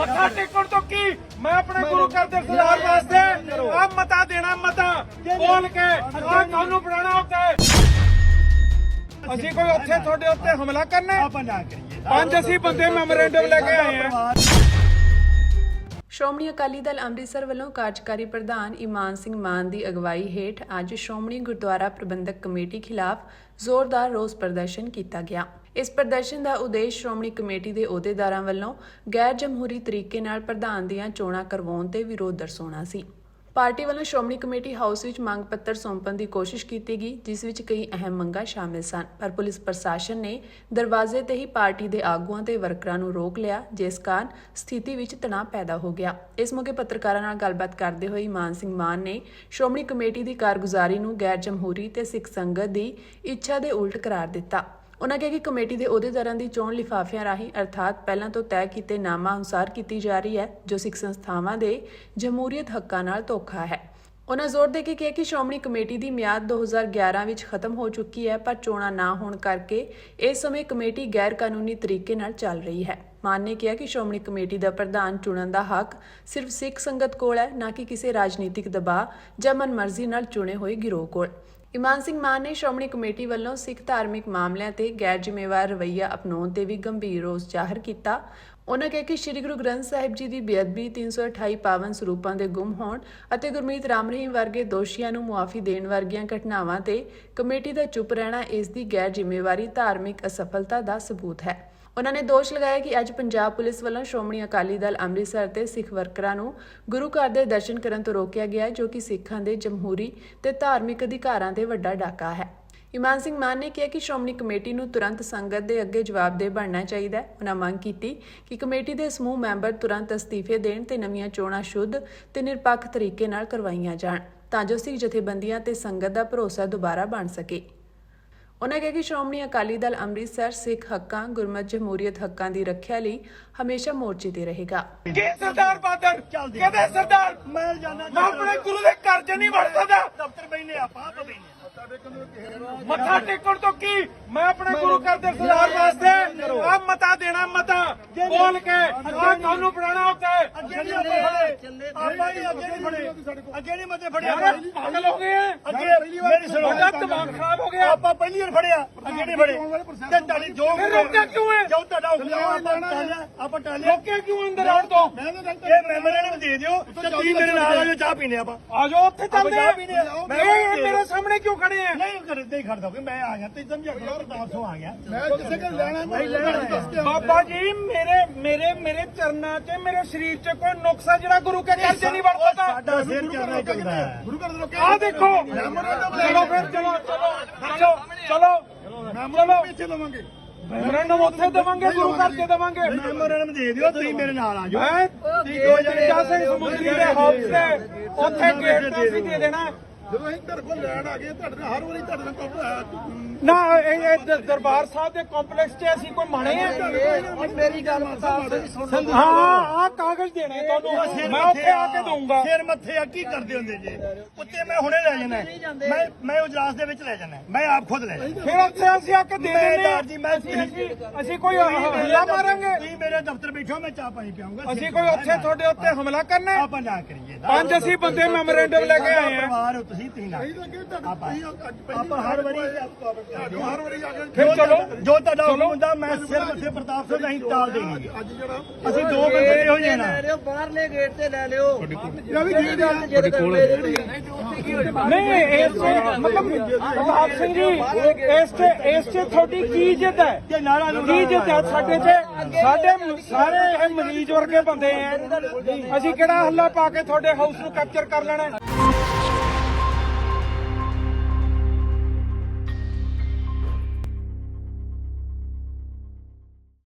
ਮੱਥਾ ਟੇਕਣ ਤੋਂ ਕੀ? ਮੈਂ ਆਪਣੇ ਗੁਰੂ ਘਰ ਦੇ ਸੁਧਾਰ ਵਾਸਤੇ ਆ ਮਤਾ ਦੇਣਾ ਮਤਾ ਬੋਲ ਕੇ ਆ ਕਾਨੂੰਨ ਬਣਾਉਣਾ ਉੱਤੇ ਅਸੀਂ ਕੋਈ ਉੱਥੇ ਤੁਹਾਡੇ ਉੱਤੇ ਹਮਲਾ ਕਰਨਾ ਹੈ? ਆਪਾਂ ਨਾ ਕਰੀਏ। ਪੰਜ ਅਸੀਂ ਬੰਦੇ ਮੈਮੋਰੈਂਡਮ ਲੈ ਕੇ ਆਏ ਆ ਸ਼੍ਰੋਮਣੀ ਅਕਾਲੀ ਦਲ ਅੰਮ੍ਰਿਤਸਰ ਵੱਲੋਂ ਕਾਰਜਕਾਰੀ ਪ੍ਰਧਾਨ ਇਮਾਨ ਸਿੰਘ ਮਾਨ ਦੀ ਅਗਵਾਈ ਹੇਠ ਅੱਜ ਸ਼੍ਰੋਮਣੀ ਗੁਰਦੁਆਰਾ ਪ੍ਰਬੰਧਕ ਕਮੇਟੀ ਖਿਲਾਫ ਜ਼ੋਰਦਾਰ ਰੋਸ ਪ੍ਰਦਰਸ਼ਨ ਕੀਤਾ ਗਿਆ। ਇਸ ਪ੍ਰਦਰਸ਼ਨ ਦਾ ਉਦੇਸ਼ ਸ਼੍ਰੋਮਣੀ ਕਮੇਟੀ ਦੇ ਅਹੁਦੇਦਾਰਾਂ ਵੱਲੋਂ ਗੈਰ ਜਮਹੂਰੀ ਤਰੀਕੇ ਨਾਲ ਪ੍ਰਧਾਨ ਦੀਆਂ ਚੋਣਾਂ ਕਰਵਾਉਣ ਤੇ ਵਿਰੋਧ ਦਰਸਾਉਣਾ ਸੀ। ਪਾਰਟੀ ਵੱਲੋਂ ਸ਼੍ਰੋਮਣੀ ਕਮੇਟੀ ਹਾਊਸ ਵਿੱਚ ਮੰਗ ਪੱਤਰ ਸੌਂਪਣ ਦੀ ਕੋਸ਼ਿਸ਼ ਕੀਤੀ ਗਈ, ਜਿਸ ਵਿੱਚ ਕਈ ਅਹਿਮ ਮੰਗਾਂ ਸ਼ਾਮਿਲ ਸਨ। ਪਰ ਪੁਲਿਸ ਪ੍ਰਸ਼ਾਸਨ ਨੇ ਦਰਵਾਜ਼ੇ ਤੇ ਹੀ ਪਾਰਟੀ ਦੇ ਆਗੂਆਂ ਤੇ ਵਰਕਰਾਂ ਨੂੰ ਰੋਕ ਲਿਆ, ਜਿਸ ਕਾਰਨ ਸਥਿਤੀ ਵਿੱਚ ਤਣਾਅ ਪੈਦਾ ਹੋ ਗਿਆ। ਇਸ ਮੌਕੇ ਪੱਤਰਕਾਰਾਂ ਨਾਲ ਗੱਲਬਾਤ ਕਰਦੇ ਹੋਏ ਮਾਨ ਸਿੰਘ ਮਾਨ ਨੇ ਸ਼੍ਰੋਮਣੀ ਕਮੇਟੀ ਦੀ ਕਾਰਗੁਜ਼ਾਰੀ ਨੂੰ ਗੈਰ ਜਮਹੂਰੀ ਤੇ ਸਿੱਖ ਸੰਗਤ ਦੀ ਇੱਛਾ ਦੇ ਉਲਟ ਕਰਾਰ ਦਿੱਤਾ। ਉਨ੍ਹਾਂ ਕਿਹਾ ਕਿ ਕਮੇਟੀ ਦੇ ਅਹੁਦੇਦਾਰਾਂ ਦੀ ਚੋਣ ਲਿਫਾਫਿਆਂ ਰਾਹੀਂ ਅਰਥਾਤ ਪਹਿਲਾਂ ਤੋਂ ਤੈਅ ਕੀਤੇ ਨਾਮਾਂ ਅਨੁਸਾਰ ਕੀਤੀ ਜਾ ਰਹੀ ਹੈ, ਜੋ ਸਿੱਖ ਸੰਸਥਾਵਾਂ ਦੇ ਜਮਹੂਰੀਅਤ ਹੱਕਾਂ ਨਾਲ ਧੋਖਾ ਹੈ। ਉਹਨਾਂ ਜ਼ੋਰ ਦੇ ਕੇ ਕਿਹਾ ਕਿ ਸ਼੍ਰੋਮਣੀ ਕਮੇਟੀ ਦੀ ਮਿਆਦ 2011 ਵਿੱਚ ਖਤਮ ਹੋ ਚੁੱਕੀ ਹੈ, ਪਰ ਚੋਣਾਂ ਨਾ ਹੋਣ ਕਰਕੇ ਇਸ ਸਮੇਂ ਕਮੇਟੀ ਗੈਰ ਕਾਨੂੰਨੀ ਤਰੀਕੇ ਨਾਲ ਚੱਲ ਰਹੀ ਹੈ। ਮਾਨ ਨੇ ਕਿਹਾ ਕਿ ਸ਼੍ਰੋਮਣੀ ਕਮੇਟੀ ਦਾ ਪ੍ਰਧਾਨ ਚੁਣਨ ਦਾ ਹੱਕ ਸਿਰਫ ਸਿੱਖ ਸੰਗਤ ਕੋਲ ਹੈ, ਨਾ ਕਿ ਕਿਸੇ ਰਾਜਨੀਤਿਕ ਦਬਾਅ ਜਾਂ ਮਨਮਰਜ਼ੀ ਨਾਲ ਚੁਣੇ ਹੋਏ ਗਿਰੋਹ ਕੋਲ। ਇਮਾਨ ਸਿੰਘ ਮਾਨ ਨੇ ਸ਼੍ਰੋਮਣੀ ਕਮੇਟੀ ਵੱਲੋਂ ਸਿੱਖ ਧਾਰਮਿਕ ਮਾਮਲਿਆਂ ਤੇ ਗੈਰ ਜ਼ਿੰਮੇਵਾਰ ਰਵੱਈਆ ਅਪਣਾਉਣ ਤੇ ਵੀ ਗੰਭੀਰ ਰੋਸ ਜ਼ਾਹਰ ਕੀਤਾ। ਉਨ੍ਹਾਂ ਕਿਹਾ ਕਿ ਸ੍ਰੀ ਗੁਰੂ ਗ੍ਰੰਥ ਸਾਹਿਬ ਜੀ ਦੀ ਬੇਅਦਬੀ 328 ਪਾਵਨ ਸਰੂਪਾਂ ਦੇ ਗੁੰਮ ਹੋਣ ਅਤੇ ਗੁਰਮੀਤ ਰਾਮ ਰਹੀਮ ਵਰਗੇ ਦੋਸ਼ੀਆਂ ਨੂੰ ਮੁਆਫੀ ਦੇਣ ਵਰਗੀਆਂ ਘਟਨਾਵਾਂ ਤੇ ਕਮੇਟੀ ਦਾ ਚੁੱਪ ਰਹਿਣਾ ਇਸ ਦੀ ਗੈਰ ਜ਼ਿੰਮੇਵਾਰੀ ਧਾਰਮਿਕ ਅਸਫਲਤਾ ਦਾ ਸਬੂਤ ਹੈ। ਉਨ੍ਹਾਂ ਨੇ ਦੋਸ਼ ਲਗਾਇਆ ਕਿ ਅੱਜ ਪੰਜਾਬ ਪੁਲਿਸ ਵੱਲੋਂ ਸ਼੍ਰੋਮਣੀ ਅਕਾਲੀ ਦਲ ਅੰਮ੍ਰਿਤਸਰ ਤੇ ਸਿੱਖ ਵਰਕਰਾਂ ਨੂੰ ਗੁਰੂ ਘਰ ਦੇ ਦਰਸ਼ਨ ਕਰਨ ਤੋਂ ਰੋਕਿਆ ਗਿਆ ਜੋ ਕਿ ਸਿੱਖਾਂ ਦੇ ਜਮਹੂਰੀ ਤੇ ਧਾਰਮਿਕ ਅਧਿਕਾਰਾਂ ਤੇ ਵੱਡਾ ਡਾਕਾ ਹੈ। ਇਮਾਨ ਸਿੰਘ ਮਾਨ ਨੇ ਕਿਹਾ ਕਿ ਸ਼੍ਰੋਮਣੀ ਕਮੇਟੀ ਨੂੰ ਤੁਰੰਤ ਸੰਗਤ ਦੇ ਅੱਗੇ ਜਵਾਬਦੇਹ ਬਣਨਾ ਚਾਹੀਦਾ ਹੈ। ਉਹਨਾਂ ਮੰਗ ਕੀਤੀ ਕਿ ਕਮੇਟੀ ਦੇ ਸਮੂਹ ਮੈਂਬਰ ਤੁਰੰਤ ਅਸਤੀਫੇ ਦੇਣ ਤੇ ਨਵੀਆਂ ਚੋਣਾਂ ਸ਼ੁੱਧ ਤੇ ਨਿਰਪੱਖ ਤਰੀਕੇ ਨਾਲ ਕਰਵਾਈਆਂ ਜਾਣ, ਤਾਂ ਜੋ ਸਿੱਖ ਜਥੇਬੰਦੀਆਂ ਤੇ ਸੰਗਤ ਦਾ ਭਰੋਸਾ ਦੁਬਾਰਾ ਬਣ ਸਕੇ। ਉਨ੍ਹਾਂ ਕਿਹਾ ਕਿ ਸ਼੍ਰੋਮਣੀ ਅਕਾਲੀ ਦਲ ਅੰਮ੍ਰਿਤਸਰ ਸਿੱਖ ਹੱਕਾਂ ਗੁਰਮਤ ਜਮਹੂਰੀਅਤ ਹੱਕਾਂ ਦੀ ਰੱਖਿਆ ਲਈ ਹਮੇਸ਼ਾ ਮੋਰਚੇ ਤੇ ਰਹੇਗਾ। ਕੀ ਸਰਦਾਰ ਬਾਦਰ ਕਹਿੰਦੇ ਸਰਦਾਰ? ਮੈਂ ਜਾਣਾ ਮੈਂ ਆਪਣੇ ਗੁਰੂ ਦੇ ਘਰ 'ਚ ਨਹੀਂ ਵੜ ਸਕਦਾ। ਦਫ਼ਤਰ ਬੈਨੇ ਆਪਾਂ ਬੈਨੇ ਮੱਥਾ ਟੇਕਣ ਤੋਂ ਕੀ? ਮੈਂ ਆਪਣੇ ਗੁਰੂ ਘਰ ਦੇ ਸੁਧਾਰ ਵਾਸਤੇ ਆ ਮਤਾ ਦੇਣਾ ਮਤਾ ਬੋਲ ਕੇ ਆ ਕਾਨੂੰਨ ਬਣਾਉਣਾ ਉੱਤੇ ਅੱਗੇ ਨਹੀਂ ਫੜੇ। ਆਪਾਂ ਹੀ ਅੱਗੇ ਨਹੀਂ ਫੜੇ। ਅੱਗੇ ਨਹੀਂ ਮਤੇ ਫੜਿਆ। ਯਾਰ ਪਾਗਲ ਹੋ ਗਏ ਆ ਅੱਗੇ ਮੇਰੀ ਸੁਣੋ ਦਿਮਾਗ ਖਰਾਬ ਆਪਾਂ ਪਹਿਲੀ ਵਾਰ ਫੜਿਆ ਅੱਗੇ ਨਹੀਂ ਫੜੇ। ਤੇ ਤੁਹਾਡੀ ਜੋ ਫਿਰ ਰੋਕਿਆ ਕਿਉਂ ਹੈ? ਜੋ ਤੁਹਾਡਾ ਹੁਕਮ ਆ, ਆਪਾਂ ਟਾਲਿਆ ਆਪਾਂ ਟਾਲਿਆ। ਰੋਕਿਆ ਕਿਉਂ ਅੰਦਰ ਆਉਣ ਤੋਂ? ਇਹ ਮੈਂਬਰਾਂ ਨੂੰ ਦੇ ਦਿਓ ਤੇ ਤੁਸੀਂ ਮੇਰੇ ਨਾਲ ਆ ਜਾਓ ਚਾਹ ਪੀਣੇ ਆਪਾਂ। ਆ ਜਾਓ ਉੱਥੇ ਚੱਲਦੇ ਆ। ਆ। ਮੈਂ ਇਹ ਇਹ ਮੇਰੇ ਸਾਹਮਣੇ ਕਿਉਂ ਖੜੇ ਆ? ਨਹੀਂ ਕਰ ਦੇ ਖੜਦਾ ਕਿ ਮੈਂ ਆ ਗਿਆ ਤੇ ਸਮਝਿਆ ਕਰੋ ਪ੍ਰਤਾਪ ਸਿੰਘ ਆ ਗਿਆ। ਮੈਂ ਕਿਸੇ ਕੋਲ ਲੈਣਾ ਨਹੀਂ ਲੈਣਾ ਹੈ। ਬਾਬਾ ਜੀ ਮੇਰੇ ਮੇਰੇ ਮੇਰੇ ਚਰਨਾਂ 'ਚ ਮੇਰੇ ਸਰੀਰ 'ਚ ਕੋਈ ਨੁਕਸ ਹੈ ਜਿਹੜਾ ਗੁਰੂ ਕੇ ਘਰ 'ਚ ਨਹੀਂ ਸਕਦਾ ਸਾਡਾ ਸਿਰ ਚੜਨਾ ਚਾਹੀਦਾ ਹੈ। ਗੁਰੂ ਘਰ ਦੇ ਲੋਕ ਆ ਦੇਖੋ ਚਲੋ ਫਿਰ ਚਲੋ ਚਲੋ। ਚਲੋ। ਚਲੋ। ਪਿੱਛੇ ਲਵਾਂਗੇ ਮੈਮੋਰੰਡਮ ਉੱਥੇ ਦੇਵਾਂਗੇ ਗੁਰੂ ਘਰ 'ਚ ਦੇਵਾਂਗੇ। ਮੈਮੋਰੰਡਮ ਦੇ ਦਿਓ ਤੁਸੀਂ ਮੇਰੇ ਨਾਲ ਆ ਜਾਓ। ਮੈਂ ਤੀਜੋ ਜੱਟਾ ਸਿੰਘ ਸਮੁੰਦਰੀ ਦੇ ਹਾਊਸ ਤੇ ਉੱਥੇ ਗੇਟ ਤੇ ਅਸੀਂ ਦੇ ਦੇਣਾ। ਜਦੋਂ ਅਸੀਂ ਤੁਹਾਡੇ ਕੋਲ ਲੈਣ ਆ ਗਏ ਤੁਹਾਡੇ ਨਾਲ ਹਰ ਵਾਰੀ ਤੁਹਾਡੇ ਨਾਲ ਕੰਮ ਨਾ ਇਹ ਦਰਬਾਰ ਸਾਹਿਬ ਦੇ ਕੰਪਲੈਕਸ 'ਚ ਅਸੀਂ ਕੋਈ ਮਾਣੇ ਆ? ਮੇਰੀ ਗੱਲ ਸੁਣ ਹਾਂ ਆ ਕਾਗਜ਼ ਦੇਣਾ ਤੁਹਾਨੂੰ। ਮੈਂ ਉੱਥੇ ਆ ਕੇ ਦਊਂਗਾ। ਸਿਰ ਮੱਥੇ ਆ ਕੀ ਕਰਦੇ ਹੁੰਦੇ ਜੇ? ਉੱਤੇ ਮੈਂ ਹੁਣੇ ਲੈ ਜਾਣਾ। ਮੈਂ ਮੈਂ ਉਜਲਾਸ ਦੇ ਵਿੱਚ ਲੈ ਜਾਣਾ। ਮੈਂ ਆਪ ਖੁਦ ਲੈ ਜਾਣਾ। ਫਿਰ ਉੱਥੇ ਅਸੀਂ ਆ ਕੇ ਦੇ ਮੈਂ ਅਸੀਂ- ਕੋਈ ਹਮਲਾ ਮਾਰਾਂਗੇ। ਤੁਸੀਂ ਮੇਰੇ ਦਫ਼ਤਰ ਬੈਠੋ ਮੈਂ ਚਾਹ ਪਾਣੀ ਪਿਆਉਂਗਾ। ਅਸੀਂ ਕੋਈ ਉੱਥੇ ਤੁਹਾਡੇ ਉੱਤੇ ਹਮਲਾ ਕਰਨਾ? ਆਪਾਂ ਨਾ ਕਰੀਏ। ਪੰਜ ਅਸੀਂ ਬੰਦੇ ਮੈਮੋਰੈਂਡਮ ਲੈ ਕੇ ਆਏ ਆ। ਪਰਿਵਾਰ ਹੋ ਤੁਸੀਂ ਤੁਸੀਂ ਨਾ। ਆਪਾਂ ਹਰ ਵਾਰੀ ਹਰ ਵਾਰੀ ਆ ਕੇ ਫਿਰ ਚਲੋ। ਜੋ ਤੁਹਾਡਾ ਹੁਕਮ ਹੁੰਦਾ ਮੈਂ ਸਿਰ ਮੱਥੇ ਪ੍ਰਤਾਪ ਸਿੰਘ ਨਹੀਂ ਟਾਲ ਦੇਣੀ ਅੱਜ ਜਿਹੜਾ ਅਸੀਂ ਦੋ ਬੰਦੇ ਹੋ ਜਾਣਾ ਲੈ ਲਿਓ ਬਾਹਰਲੇ ਗੇਟ ਤੇ ਲੈ ਲਿਓ। ਨਹੀਂ ਇਸ ਤੇ ਮਤਲਬ ਪ੍ਰਤਾਪ ਸਿੰਘ ਜੀ ਇਸ ਤੇ ਇਸ ਤੇ ਤੁਹਾਡੀ ਕੀ ਇੱਜ਼ਤ ਹੈ? ਤੇ ਨਾਰਾ ਨੂੰ ਕੀ ਇੱਜ਼ਤ ਹੈ ਸਾਡੇ ਤੇ? ਸਾਡੇ ਸਾਰੇ ਇਹ ਮਰੀਜ਼ ਵਰਗੇ ਬੰਦੇ ਆ ਅਸੀਂ ਕਿਹੜਾ ਹੱਲਾ ਪਾ ਕੇ ਤੁਹਾਡੇ ਹਾਊਸ ਨੂੰ ਕੈਪਚਰ ਕਰ ਲੈਣਾ?